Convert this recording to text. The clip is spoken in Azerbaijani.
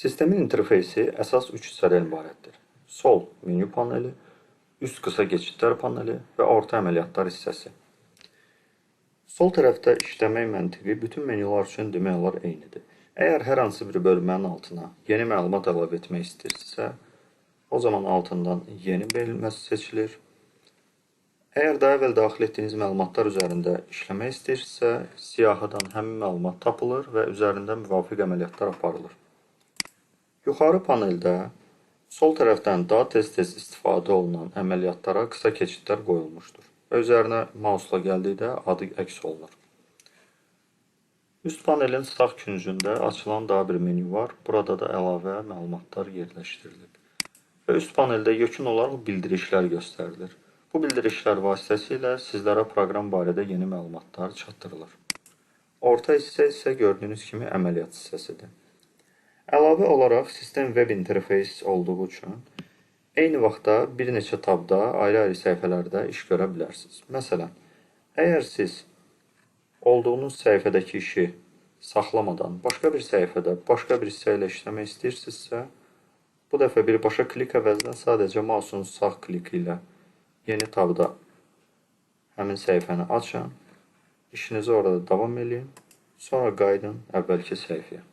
Sistemin interfeysi əsas üç hissədən ibarətdir. Sol menyu paneli, üst qısa keçidlər paneli və orta əməliyyatlar hissəsi. Sol tərəfdə işləmək məntiqi bütün menyular üçün demək olar eynidir. Əgər hər hansı bir bölmənin altına yeni məlumat əlavə etmək istəyirsinizsə, o zaman altından yeni bölməsi seçilir. Əgər daha əvvəl daxil etdiyiniz məlumatlar üzərində işləmək istəyirsinizsə, siyahıdan həmin məlumat tapılır və üzərində müvafiq əməliyyatlar aparılır. Yuxarı paneldə sol tərəfdən daha tez-tez istifadə olunan əməliyyatlara qısa keçidlər qoyulmuşdur və üzərinə mausla gəldikdə adı əks olunur. Üst panelin sağ küncündə açılan daha bir menyu var. Burada da əlavə məlumatlar yerləşdirilib. Və üst paneldə yekun olaraq bildirişlər göstərilir. Bu bildirişlər vasitəsilə sizlərə proqram barədə yeni məlumatlar çatdırılır. Orta hissə isə gördüyünüz kimi əməliyyat hissəsidir. Əlavə olaraq sistem web interfeys olduğu üçün eyni vaxtda bir neçə tabda ayrı-ayrı səhifələrdə iş görə bilərsiniz. Məsələn, əgər siz olduğunuz səhifədəki işi saxlamadan başqa bir səhifədə başqa bir hissə ilə işləmək istəyirsinizsə, bu dəfə birbaşa klik əvəzinə sadəcə mausun sağ kliki ilə yeni tabda həmin səhifəni açın, işinizi orada davam eləyin, sonra qayıdın əvvəlki səhifəyə.